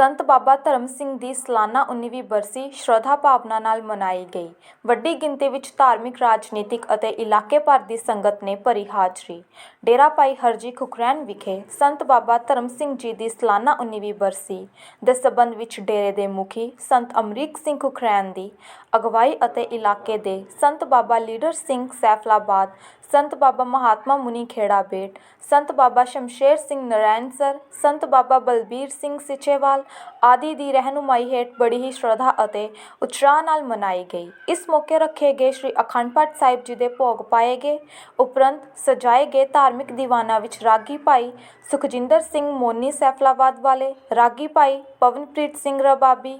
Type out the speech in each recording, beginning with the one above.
ਸੰਤ ਬਾਬਾ ਧਰਮ ਸਿੰਘ ਦੀ ਸਾਲਾਨਾ 19ਵੀਂ ਬਰਸੀ ਸ਼ਰਧਾ ਭਾਵਨਾ ਨਾਲ ਮਨਾਈ ਗਈ। ਵੱਡੀ ਗਿਣਤੀ ਵਿੱਚ ਧਾਰਮਿਕ, ਰਾਜਨੀਤਿਕ ਅਤੇ ਇਲਾਕੇ ਭਰ ਦੀ ਸੰਗਤ ਨੇ ਭਰੀ ਹਾਜ਼ਰੀ। ਡੇਰਾ ਭਾਈ ਹਰਜੀ ਖੁਖਰੈਣ ਵਿਖੇ ਸੰਤ ਬਾਬਾ ਧਰਮ ਸਿੰਘ ਜੀ ਦੀ ਸਾਲਾਨਾ 19ਵੀਂ ਬਰਸੀ ਦੇ ਸਬੰਧ ਵਿੱਚ ਡੇਰੇ ਦੇ ਮੁਖੀ ਸੰਤ ਅਮਰੀਕ ਸਿੰਘ ਖੁਖਰੈਨ ਦੀ ਅਗਵਾਈ ਅਤੇ ਇਲਾਕੇ ਦੇ ਸੰਤ ਬਾਬਾ ਲੀਡਰ ਸਿੰਘ ਸੈਫਲਾਬਾਦ, ਸੰਤ ਬਾਬਾ ਮਹਾਤਮਾ ਮੁਨੀ ਖੇੜਾ ਬੇਟ, ਸੰਤ ਬਾਬਾ ਸ਼ਮਸ਼ੇਰ ਸਿੰਘ ਨਰੈਣਸਰ ਸੰਤ ਬਾਬਾ ਬਲਬੀਰ ਸਿੰਘ ਸਿਚੇਵਾਲ ਆਦਿ ਦੀ ਰਹਿਨੁਮਾਈ ਹੇਠ ਬੜੀ ਹੀ ਸ਼ਰਧਾ ਅਤੇ ਉਤਸ਼ਾਹ ਨਾਲ ਮਨਾਈ ਗਈ। ਇਸ ਮੌਕੇ ਰੱਖੇ ਗਏ ਸ੍ਰੀ ਅਖੰਡ ਪਾਠ ਸਾਹਿਬ ਜੀ ਦੇ ਭੋਗ ਪਾਏ ਗਏ। ਉਪਰੰਤ ਸਜਾਏ ਗਏ ਧਾਰ ਧਾਰਮਿਕ ਦੀਵਾਨਾਂ ਵਿੱਚ ਰਾਗੀ ਭਾਈ ਸੁਖਜਿੰਦਰ ਸਿੰਘ ਮੋਨੀ ਸੈਫਲਾਬਾਦ ਵਾਲੇ, ਰਾਗੀ ਭਾਈ ਪਵਨਪ੍ਰੀਤ ਸਿੰਘ ਰਬਾਬੀ,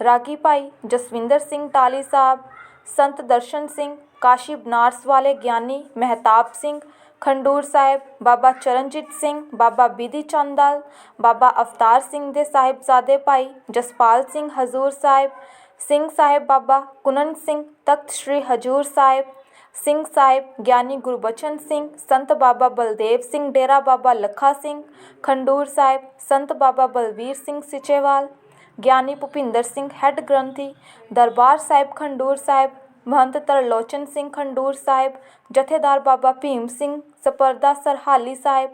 ਰਾਗੀ ਭਾਈ ਜਸਵਿੰਦਰ ਸਿੰਘ ਟਾਲੀ ਸਾਹਿਬ, ਸੰਤ ਦਰਸ਼ਨ ਸਿੰਘ, ਕਾਸ਼ੀ ਬਨਾਰਸ ਵਾਲੇ ਗਿਆਨੀ ਮਹਿਤਾਬ ਸਿੰਘ, ਖੰਡੂਰ ਸਾਹਿਬ, ਬਾਬਾ ਚਰਨਜੀਤ ਸਿੰਘ, ਬਾਬਾ ਬਿਧੀ ਚੰਦਲ ਬਾਬਾ ਅਵਤਾਰ ਸਿੰਘ ਦੇ ਸਾਹਿਬਜ਼ਾਦੇ ਭਾਈ ਜਸਪਾਲ ਸਿੰਘ ਹਜ਼ੂਰ ਸਾਹਿਬ, ਸਿੰਘ ਸਾਹਿਬ ਬਾਬਾ ਕੁਨਨ ਸਿੰਘ ਤਖਤ ਸ੍ਰੀ ਹਜੂਰ ਸਾਹਿਬ ਸਿੰਘ ਸਾਹਿਬ, ਗਿਆਨੀ ਗੁਰਬਚਨ ਸਿੰਘ, ਸੰਤ ਬਾਬਾ ਬਲਦੇਵ ਸਿੰਘ, ਡੇਰਾ ਬਾਬਾ ਲੱਖਾ ਸਿੰਘ, ਖੰਡੂਰ ਸਾਹਿਬ, ਸੰਤ ਬਾਬਾ ਬਲਵੀਰ ਸਿੰਘ ਸਿਚੇਵਾਲ, ਗਿਆਨੀ ਭੁਪਿੰਦਰ ਸਿੰਘ, ਹੈੱਡ ਗ੍ਰੰਥੀ, ਦਰਬਾਰ ਸਾਹਿਬ, ਖੰਡੂਰ ਸਾਹਿਬ, ਮਹੰਤ ਤਰਲੋਚਨ ਸਿੰਘ, ਖੰਡੂਰ ਸਾਹਿਬ, ਜਥੇਦਾਰ ਬਾਬਾ ਭੀਮ ਸਿੰਘ, ਸਪਰਦਾ ਸਰਹਾਲੀ ਸਾਹਿਬ,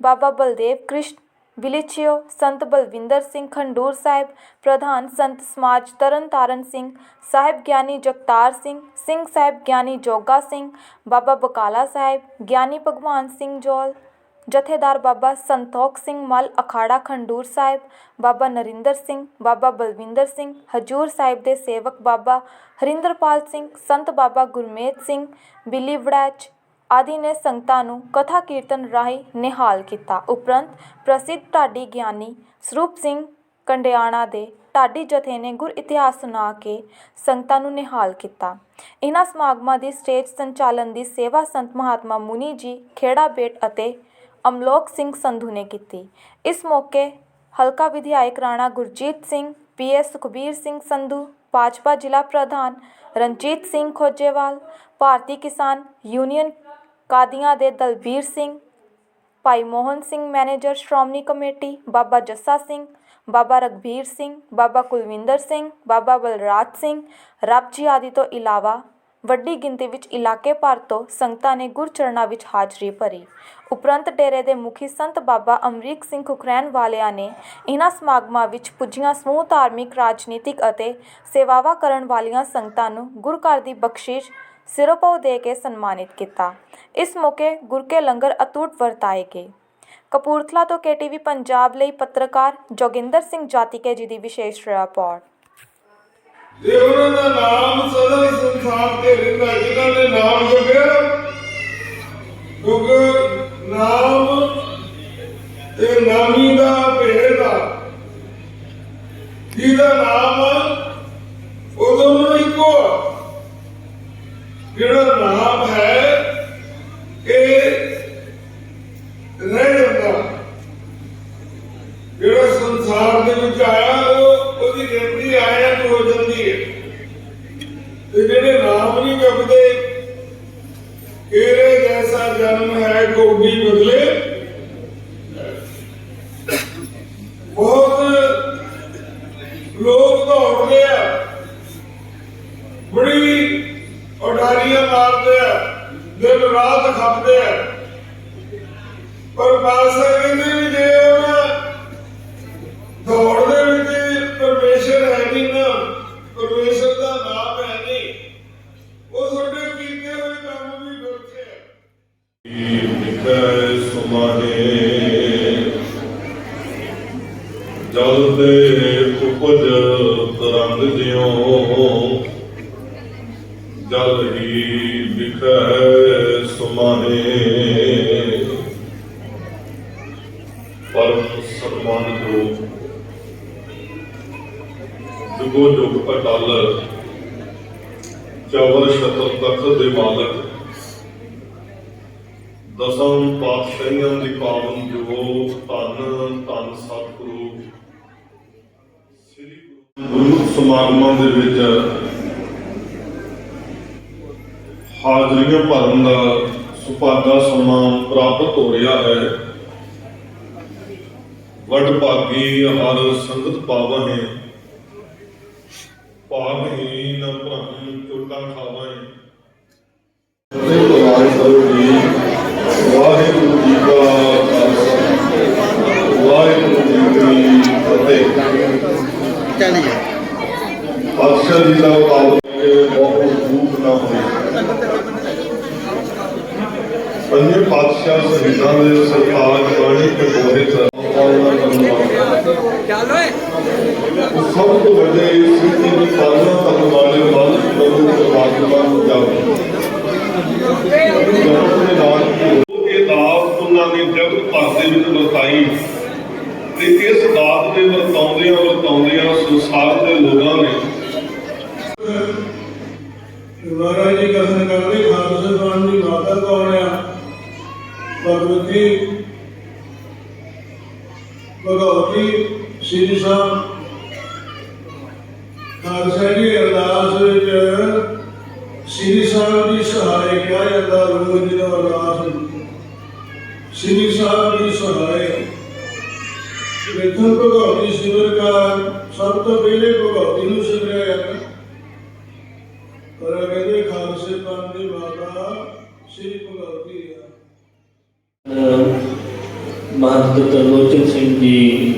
ਬਾਬਾ ਬਲਦੇਵ ਕ੍ਰਿਸ਼ਨ ਵਿਲਿਚਿਓ ਸੰਤ ਬਲਵਿੰਦਰ ਸਿੰਘ ਖੰਡੂਰ ਸਾਹਿਬ, ਪ੍ਰਧਾਨ ਸੰਤ ਸਮਾਜ ਤਰਨਤਾਰਨ ਸਿੰਘ, ਸਾਹਿਬ ਗਿਆਨੀ ਜਗਤਾਰ ਸਿੰਘ ਸਿੰਘ ਸਾਹਿਬ ਗਿਆਨੀ ਜੋਗਾ ਸਿੰਘ, ਬਾਬਾ ਬਕਾਲਾ ਸਾਹਿਬ, ਗਿਆਨੀ ਭਗਵਾਨ ਸਿੰਘ ਜੋਲ, ਜਥੇਦਾਰ ਬਾਬਾ ਸੰਤੋਖ ਸਿੰਘ ਮਲ, ਅਖਾੜਾ ਖੰਡੂਰ ਸਾਹਿਬ, ਬਾਬਾ ਨਰਿੰਦਰ ਸਿੰਘ, ਬਾਬਾ ਬਲਵਿੰਦਰ ਸਿੰਘ, ਹਜੂਰ ਸਾਹਿਬ ਦੇ ਸੇਵਕ ਬਾਬਾ ਹਰਿੰਦਰਪਾਲ ਸਿੰਘ, ਸੰਤ ਬਾਬਾ ਗੁਰਮੇਤ ਸਿੰਘ, ਬਿੱਲੀ ਵੜੈਚ ਆਦਿ ਨੇ ਸੰਗਤਾਂ ਨੂੰ ਕਥਾ ਕੀਰਤਨ ਰਾਹੀਂ ਨਿਹਾਲ ਕੀਤਾ। ਉਪਰੰਤ ਪ੍ਰਸਿੱਧ ਢਾਡੀ ਗਿਆਨੀ ਸਰੂਪ ਸਿੰਘ ਕੰਡਿਆਣਾ ਦੇ ਢਾਡੀ ਜਥੇ ਨੇ ਗੁਰ ਇਤਿਹਾਸ ਸੁਣਾ ਕੇ ਸੰਗਤਾਂ ਨੂੰ ਨਿਹਾਲ ਕੀਤਾ। ਇਹਨਾਂ ਸਮਾਗਮਾਂ ਦੀ ਸਟੇਜ ਸੰਚਾਲਨ ਦੀ ਸੇਵਾ ਸੰਤ ਮਹਾਤਮਾ ਮੁਨੀ ਜੀ ਖੇੜਾ ਬੇਟ ਅਤੇ ਅਮਲੋਕ ਸਿੰਘ ਸੰਧੂ ਨੇ ਕੀਤੀ। ਇਸ ਮੌਕੇ ਹਲਕਾ ਵਿਧਾਇਕ ਰਾਣਾ ਗੁਰਜੀਤ ਸਿੰਘ, ਪੀਐਸ ਸੁਖਬੀਰ ਸਿੰਘ ਸੰਧੂ, ਭਾਜਪਾ ਜ਼ਿਲ੍ਹਾ ਪ੍ਰਧਾਨ ਰਣਜੀਤ ਸਿੰਘ ਖੋਜੇਵਾਲ, ਭਾਰਤੀ ਕਿਸਾਨ ਯੂਨੀਅਨ ਕਾਦੀਆਂ ਦੇ ਦਲਬੀਰ ਸਿੰਘ, ਭਾਈ ਮੋਹਨ ਸਿੰਘ ਮੈਨੇਜਰ, ਸ਼੍ਰੋਮਣੀ ਕਮੇਟੀ, ਬਾਬਾ ਜੱਸਾ ਸਿੰਘ, ਬਾਬਾ ਰਗਬੀਰ ਸਿੰਘ, ਬਾਬਾ ਕੁਲਵਿੰਦਰ ਸਿੰਘ, ਬਾਬਾ ਬਲਰਾਜ ਸਿੰਘ ਰੱਬ ਜੀ ਆਦਿ ਤੋਂ ਇਲਾਵਾ ਵੱਡੀ ਗਿਣਤੀ ਵਿੱਚ ਇਲਾਕੇ ਭਰ ਤੋਂ ਸੰਗਤਾਂ ਨੇ ਗੁਰਚਰਨਾਂ ਵਿੱਚ ਹਾਜ਼ਰੀ ਭਰੀ। ਉਪਰੰਤ ਡੇਰੇ ਦੇ ਮੁਖੀ ਸੰਤ ਬਾਬਾ ਅਮਰੀਕ ਸਿੰਘ ਖੁਖਰੈਣ ਵਾਲਿਆਂ ਨੇ ਇਹਨਾਂ ਸਮਾਗਮਾਂ ਵਿੱਚ ਪੁੱਜੀਆਂ ਸਮੂਹ ਧਾਰਮਿਕ, ਰਾਜਨੀਤਿਕ ਅਤੇ ਸੇਵਾਵਾਂ ਕਰਨ ਵਾਲੀਆਂ ਸੰਗਤਾਂ ਨੂੰ ਗੁਰ ਘਰ ਦੀ ਬਖਸ਼ਿਸ਼ ਸਿਰੋਪਾਉ ਦੇ ਕੇ ਸਨਮਾਨਿਤ ਕੀਤਾ। ਇਸ ਮੌਕੇ ਗੁਰ ਕੇ ਲੰਗਰ ਅਤੁੱਟ ਵਰਤਾਏ ਗਏ। ਕਪੂਰਥਲਾ ਤੋਂ ਕੇਟੀਵੀ ਪੰਜਾਬ ਲਈ ਪੱਤਰਕਾਰ ਜੋਗਿੰਦਰ ਸਿੰਘ ਜਾਤੀਕੇ ਜੀ ਦੀ ਵਿਸ਼ੇਸ਼ ਰਿਪੋਰਟ। ਤੇ ਉਹਨਾਂ ਦਾ ਨਾਮ ਸਦਾ ਸੰਸਾਰ ਤੇ ਰਹਿੰਦਾ ਜਿਨ੍ਹਾਂ ਨੇ ਨਾਮ ਜਪਿਆ ਕਿਉਂਕਿ ਨਾਮ ਤੇ ਨਾਮੀ ਦਾ ਹੈ ਲਿਖੈ ਸੁਮਾਨੇ ਜਲ ਤੇ ਉਪਜ ਤਰੰਗ ਜਿਉ। ਜਲ ਹੀ ਲਿਖੈ ਸੁਮਾਨੇ ਪਰਮ ਸਨਮਾਨ ਜੋ ਜੁਗੋ ਜੁਗ ਅਟਲ ਚਵਰ ਸ਼ਤਰ ਤਖਤ ਦੇ ਮਾਲਕ ਦਸਮ ਪਾਤਸ਼ਾਹੀਆਂ ਦੀ ਪਾਵਨ ਜੋਤ ਧੰਨ ਧੰਨ ਸਤਿਗੁਰੂ। ਸ੍ਰੀ ਗੁਰੂ ਸਮਾਗਮਾਂ ਦੇ ਵਿੱਚ ਹਾਜ਼ਰੀਆਂ ਭਰਨ ਦਾ ਸੁਭਾਗਾ ਸਨਮਾਨ ਪ੍ਰਾਪਤ ਹੋ ਰਿਹਾ ਹੈ। ਵਡ ਭਾਗੀ ਹਰ ਸੰਗਤ ਪਾਵਹਿ। ਭਾਗਹੀਨ ਭ੍ਰਮ ਚੋਟਾ ਖਾਵਹਿ ਵਾਹਿਗੁਰੂ ਜੀ ਵਾਹਿਗੁਰੂ ਜੀ ਕਾ ਖਾਲਸਾ ਵਾਹਿਗੁਰੂ ਜੀ ਕੀ ਫਤਿਹ ਚੱਲੀਏ ਪਾਤਸ਼ਾਹ ਜੀ ਦਾ ਪਾਵਨ ਬਹੁਤ ਰੂਪ ਨਾ ਹੋਏ ਪੰਜੇ ਪਾਤਸ਼ਾਹ ਸਹਿਤਾਂ ਦੇ ਸਰਕਾਰ ਬਾਣੀ ਤੇ ਬੋਹਿਤ ਚੱਲ ਓਏ ਸਭ ਤੋਂ ਵੱਡੇ ਸਿੱਖੀ ਦੀ ਪਾਲਣਾ ਕਰਨ ਵਾਲੇ ਮਨ ਪ੍ਰਭੂ ਪਰਮਾਤਮਾ ਨੂੰ ਜਾਓ ਜਗਤ ਦੇ ਨਾਲ ਕੀ ਇਹ ਦਾਤ ਉਹਨਾਂ ਨੇ ਜਗਤ ਭਰ ਦੇ ਵਿੱਚ ਵਰਤਾਈ ਤੇ ਇਸ ਦਾਤ ਦੇ ਵਰਤਾਉਂਦਿਆਂ ਵਰਤਾਉਂਦਿਆਂ ਸੰਸਾਰ ਦੇ ਲੋਕਾਂ ਨੇ ਸਾਹਿਬ ਦੀ ਸਹਾਇ ਕਿਹਾ ਜਾਂਦਾ ਰੋਜ਼ ਦੀ ਅਰਦਾਸ ਸ੍ਰੀ ਸਾਹਿਬ ਦੀ ਸਹਾਇ ਵਿਥਨ ਭਗਵਤੀ ਸਿਮਰ ਦਾ ਸਭ ਤੋਂ ਪਹਿਲੇ ਭਗਵਤੀ ਨੂੰ ਸਿਮਰਿਆ ਜਾਂਦਾ ਪਰ ਕਹਿੰਦੇ ਖਾਲਸੇ ਪੰਥ ਦੀ ਮਾਤਾ ਸ੍ਰੀ ਭਗਵਤੀ ਆ ਮਹੰਤ ਤਰਲੋਚਨ ਸਿੰਘ ਜੀ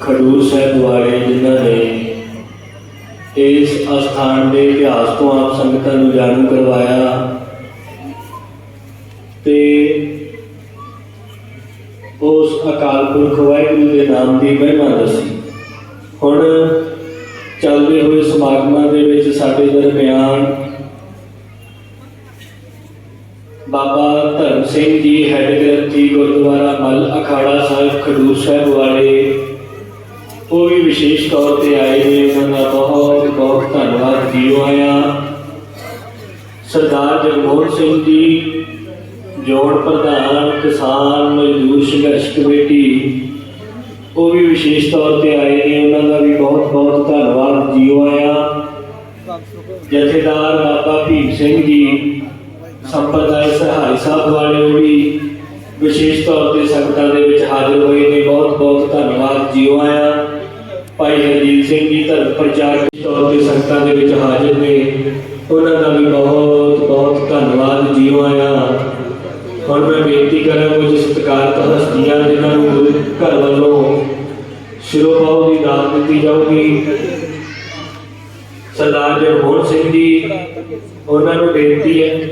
ਖਡੂਰ ਸਾਹਿਬ ਵਾਲੇ ਜਿਨ੍ਹਾਂ ਨੇ ਅਸਥਾਨ ਦੇ ਇਤਿਹਾਸ ਤੋਂ ਆਪ ਸੰਗਤਾਂ ਨੂੰ ਜਾਣੂ ਕਰਵਾਇਆ। ਤੇ ਉਸ ਅਕਾਲ ਪੁਰਖ ਵਾਹਿਗੁਰੂ ਦੇ ਨਾਮ ਦੀ ਮਹਿਮਾ ਦੱਸੀ। ਹੁਣ ਚੱਲਦੇ ਹੋਏ ਸਮਾਗਮਾਂ ਦੇ ਵਿੱਚ ਸਾਡੇ ਦਰਮਿਆਨ ਬਾਬਾ ਧਰਮ ਸਿੰਘ ਜੀ ਹੈਡ ਗ੍ਰੰਥੀ ਗੁਰਦੁਆਰਾ ਮੱਲ, ਅਖਾੜਾ ਸਾਹਿਬ, ਖਡੂਰ ਸਾਹਿਬ ਵਾਲੇ ਉਹ ਵੀ ਵਿਸ਼ੇਸ਼ ਤੌਰ ਤੇ ਆਏ ਨੇ ਉਹਨਾਂ ਦਾ ਬਹੁਤ ਬਹੁਤ ਧੰਨਵਾਦ ਜੀਓ ਆਇਆ। ਸਰਦਾਰ ਜਗਮੋਹਨ ਸਿੰਘ ਜੀ, ਜੋੜ ਪ੍ਰਧਾਨ, ਕਿਸਾਨ ਮਜ਼ਦੂਰ ਸੰਘਰਸ਼ ਕਮੇਟੀ, ਉਹ ਵੀ ਵਿਸ਼ੇਸ਼ ਤੌਰ ਤੇ ਆਏ ਨੇ। ਉਹਨਾਂ ਦਾ ਵੀ ਬਹੁਤ ਬਹੁਤ ਧੰਨਵਾਦ ਜੀਓ ਆਇਆ। ਜਥੇਦਾਰ ਬਾਬਾ ਭੀਮ ਸਿੰਘ ਜੀ ਸੰਪਰਦਾਇ ਸਹਾਈ ਸਾਹਿਬ ਵਾਲੇ ਉਹ ਵੀ ਵਿਸ਼ੇਸ਼ ਤੌਰ ਤੇ ਸੰਗਤਾਂ ਦੇ ਵਿੱਚ ਹਾਜ਼ਰ ਹੋਏ ਨੇ। ਬਹੁਤ ਬਹੁਤ ਧੰਨਵਾਦ ਜੀਓ ਆਇਆ। ਭਾਈ ਰਣਜੀਤ ਸਿੰਘ ਜੀ ਧਰਮ ਪ੍ਰਚਾਰਕ ਦੇ ਤੌਰ ਤੇ ਸੰਗਤਾਂ ਦੇ ਵਿੱਚ ਹਾਜ਼ਰ ਨੇ। ਉਹਨਾਂ ਦਾ ਵੀ ਬਹੁਤ ਬਹੁਤ ਧੰਨਵਾਦ। ਜੀਓ ਆਇਆ। ਹੁਣ ਮੈਂ ਬੇਨਤੀ ਕਰਾਂ ਕੁਝ ਸਤਿਕਾਰਤ ਹਸਤੀਆਂ ਜਿਨ੍ਹਾਂ ਨੂੰ ਗੁਰੂ ਘਰ ਵੱਲੋਂ ਸ਼ਿਰੋਪਾਉ ਦੀ ਦਾਤ ਦਿੱਤੀ ਜਾਊਗੀ। ਸਰਦਾਰ ਜਗਮੋਹਨ ਸਿੰਘ ਜੀ, ਉਹਨਾਂ ਨੂੰ ਬੇਨਤੀ ਹੈ।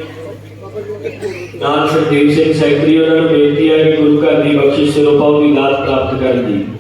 ਨਾਲ ਸਰਦੇਵ ਸਿੰਘ ਸੈਕਟਰੀ, ਉਹਨਾਂ ਨੂੰ ਬੇਨਤੀ ਹੈ ਕਿ ਗੁਰੂ ਘਰ ਦੀ ਬਖਸ਼ਿਸ਼ ਸਿਰੋਪਾਉ ਦੀ ਦਾਤ ਪ੍ਰਾਪਤ ਕਰਨ ਦੀ।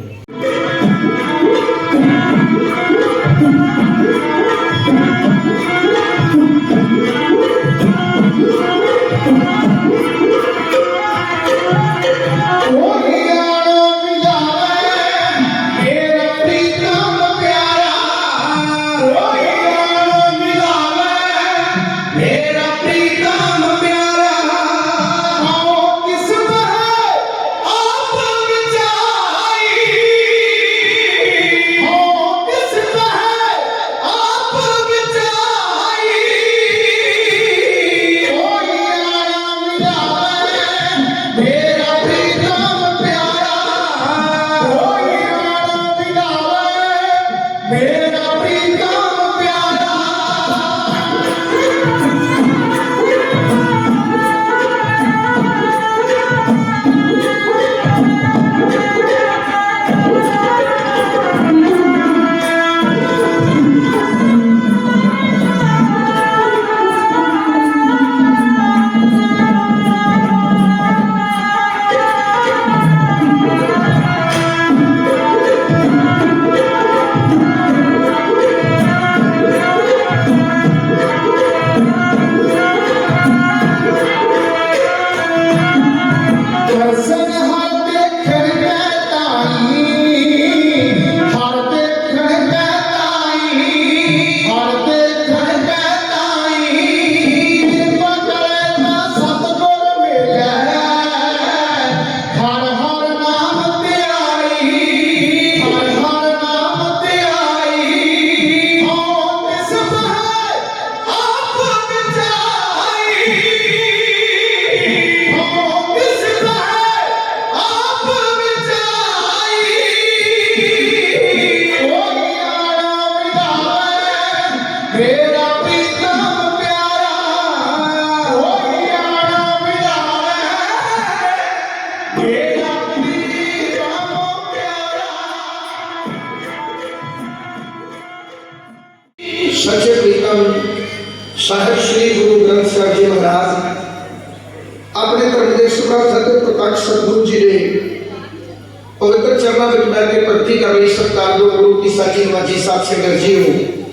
ਪਵਿੱਤਰ ਚਰਨਾਂ ਵਿੱਚ ਬੈਠ ਕੇ ਭਗਤੀ ਕਰ ਰਹੀ ਸਰਕਾਰ ਜੋ ਗੁਰੂ ਕੀ ਸਾਚੀ ਨਵਾਜੀ ਸਾਹਿਬ ਸਿੰਘ ਜੀ ਨੂੰ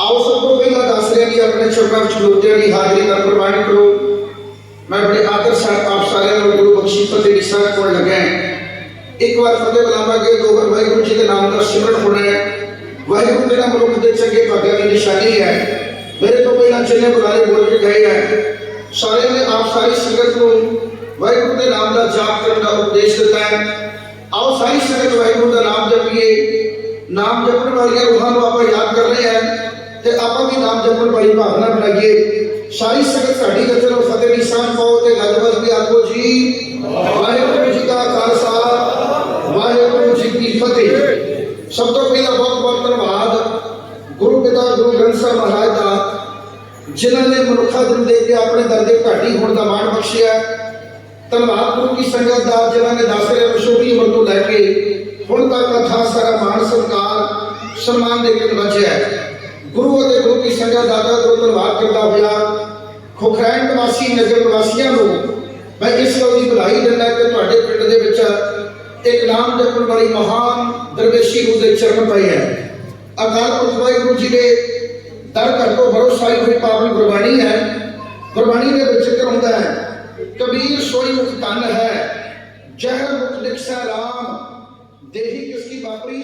ਆਓ ਸਭ ਤੋਂ ਪਹਿਲਾਂ ਦੱਸ ਰਿਹਾ ਕਿ ਆਪਣੇ ਚਰਨਾਂ ਵਿੱਚ ਖਲੋਤਿਆਂ ਦੀ ਹਾਜ਼ਰੀ ਦਾ ਪ੍ਰਵਾਨ ਕਰੋ ਮੈਂ ਬੜੇ ਆਦਰ ਸਾਹਿਬ ਆਪ ਸਾਰਿਆਂ ਨੂੰ ਗੁਰੂ ਬਖਸ਼ੀ ਫਤਿਹ ਦੀ ਸਾਥ ਕੋਲ ਲੱਗਾ ਇੱਕ ਵਾਰ ਫਤਿਹ ਬੁਲਾਵਾਂਗੇ ਦੋ ਵਾਰ ਵਾਹਿਗੁਰੂ ਜੀ ਦੇ ਨਾਮ ਦਾ ਸਿਮਰਨ ਹੋਣਾ ਹੈ ਵਾਹਿਗੁਰੂ ਜਿਹੜਾ ਮਨੁੱਖ ਦੇ ਚੰਗੇ ਭਾਗਾਂ ਦੀ ਨਿਸ਼ਾਨੀ ਹੈ ਮੇਰੇ ਤੋਂ ਪਹਿਲਾਂ ਜਿੰਨੇ ਬੁਲਾਰੇ ਬੋਲ ਕੇ ਗਏ ਹੈ ਸਾਰਿਆਂ ਨੇ ਆਪ ਸਾਰੀ ਸੰਗਤ ਨੂੰ ਵਾਹਿਗੁਰੂ ਦੇ ਨਾਮ ਦਾ ਆਓ ਸਾਰੀ ਸੰਗਤ ਵਾਹਿਗੁਰੂ ਦਾ ਨਾਮ ਜਪੀਏ। ਨਾਮ ਜਪਣ ਵਾਲੀਆਂ ਰੂਹਾਂ ਨੂੰ ਆਪਾਂ ਯਾਦ ਕਰ ਰਹੇ ਹਾਂ ਤੇ ਆਪਾਂ ਵੀ ਨਾਮ ਜਪਣ ਵਾਲੀ ਭਾਵਨਾ ਬਣਾਈਏ। ਸਾਰੀ ਸੰਗਤ ਸਾਡੀ ਗੱਜਲ ਨੂੰ ਫਤਿਹ ਦੀ ਸਾਂਝ ਪਾਓ ਤੇ ਗੱਲਬਾਤ ਵੀ ਆਖੋ ਜੀ। ਵਾਹਿਗੁਰੂ ਜੀ ਦਾ ਖਾਲਸਾ, ਵਾਹਿਗੁਰੂ ਜੀ ਕੀ ਫਤਿਹ। ਸਭ ਤੋਂ ਪਹਿਲਾਂ ਬਹੁਤ ਬਹੁਤ ਧੰਨਵਾਦ ਗੁਰੂ ਪਿਤਾ ਗੁਰੂ ਗ੍ਰੰਥ ਸਾਹਿਬ ਮਹਾਰਾਜ ਦਾ, ਜਿਨ੍ਹਾਂ ਨੇ ਮਨੁੱਖਾ ਦਿਨ ਦੇ ਕੇ ਆਪਣੇ ਦਰਦੇ ਘਾਟੀ ਹੋਣ ਦਾ ਮਾਣ ਬਖਸ਼ਿਆ। ਧੰਨਵਾਦ ਗੁਰੂ ਕੀ ਸੰਗਤ ਦਾ ਜਿਨ੍ਹਾਂ ਨੇ ਦੱਸ ਰਿਹਾ ਵਿਸ਼ੋਭੀ ਉਮਰ ਤੋਂ ਲੈ ਕੇ ਹੁਣ ਤੱਕ ਦਾ ਸਾਰਾ ਮਾਣ ਸਤਿਕਾਰ ਸਨਮਾਨ ਦੇ ਕੇ ਨਵਾਜਿਆ ਗੁਰੂ ਅਤੇ ਗੁਰੂ ਕੀ ਸੰਗਤ ਦਾ ਦਾ ਧੰਨਵਾਦ ਕਰਦਾ ਹੋਇਆ। ਖੁਖਰੈਣ ਨਿਵਾਸੀ, ਨਗਰ ਨਿਵਾਸੀਆਂ ਨੂੰ ਮੈਂ ਇਸ ਗੱਲ ਦੀ ਬਧਾਈ ਦਿੰਦਾ ਕਿ ਤੁਹਾਡੇ ਪਿੰਡ ਦੇ ਵਿੱਚ ਇੱਕ ਨਾਮ ਜਪਣ ਵਾਲੀ ਮਹਾਨ ਦਰਵੇਸ਼ੀ ਨੂੰ ਦੇ ਚਰਨ ਪਏ ਹੈ। ਅਕਾਲ ਪੁਰਖ ਵਾਹਿਗੁਰੂ ਜੀ ਦੇ ਦਰ ਘਰ ਤੋਂ ਭਰੋਸਾਈ ਹੋਈ ਪਾਵਨ ਗੁਰਬਾਣੀ ਹੈ। ਗੁਰਬਾਣੀ ਦੇ ਵਿੱਚ ਜ਼ਿਕਰ ਹੁੰਦਾ ਹੈ ਕਬੀਰ ਸੋਈ ਮੁਖ ਤਨ ਹੈ ਜਹ ਮੁਖ ਲਿਖਸਾ ਰਾਮ ਦੇਹੀ ਕਿਸ ਕੀ ਬਾਪਰੀ